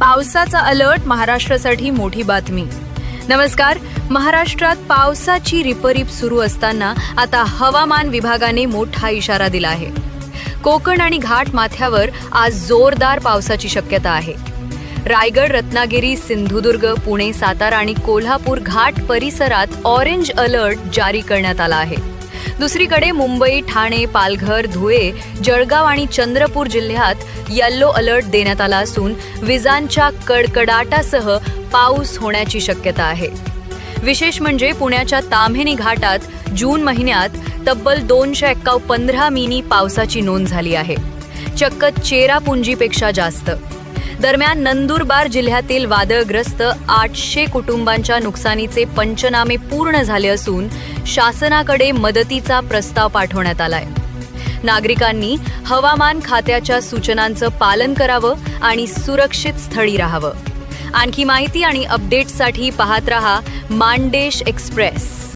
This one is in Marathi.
पावसाचा अलर्ट महाराष्ट्रासाठी मोठी बातमी. नमस्कार महाराष्ट्रात पावसाची रिपरिप सुरू असताना आता हवामान विभागाने मोठा इशारा दिला आहे. कोकण आणि घाट माथ्यावर आज जोरदार पावसाची शक्यता आहे. रायगड रत्नागिरी सिंधुदुर्ग पुणे सातारा आणि कोल्हापूर घाट परिसरात ऑरेंज अलर्ट जारी करण्यात आला आहे. दुसरीकडे मुंबई ठाणे पालघर धुळे जळगाव आणि चंद्रपूर जिल्ह्यात येल्लो अलर्ट देण्यात आला असून विजांच्या कडकडाटासह पाऊस होण्याची शक्यता आहे. विशेष म्हणजे पुण्याच्या ताम्हेनी घाटात जून महिन्यात तब्बल दोनशे एक्काव पंधरा मिनी पावसाची नोंद झाली आहे. चक्क चेरापुंजीपेक्षा जास्त. दरम्यान नंदुरबार जिल्ह्यातील वादळग्रस्त आठशे कुटुंबांच्या नुकसानीचे पंचनामे पूर्ण झाले असून शासनाकडे मदतीचा प्रस्ताव पाठवण्यात आलाय. नागरिकांनी हवामान खात्याच्या सूचनांचं पालन करावं आणि सुरक्षित स्थळी राहावं. आणखी माहिती आणि अपडेट्ससाठी पाहत रहा मांडेश एक्सप्रेस.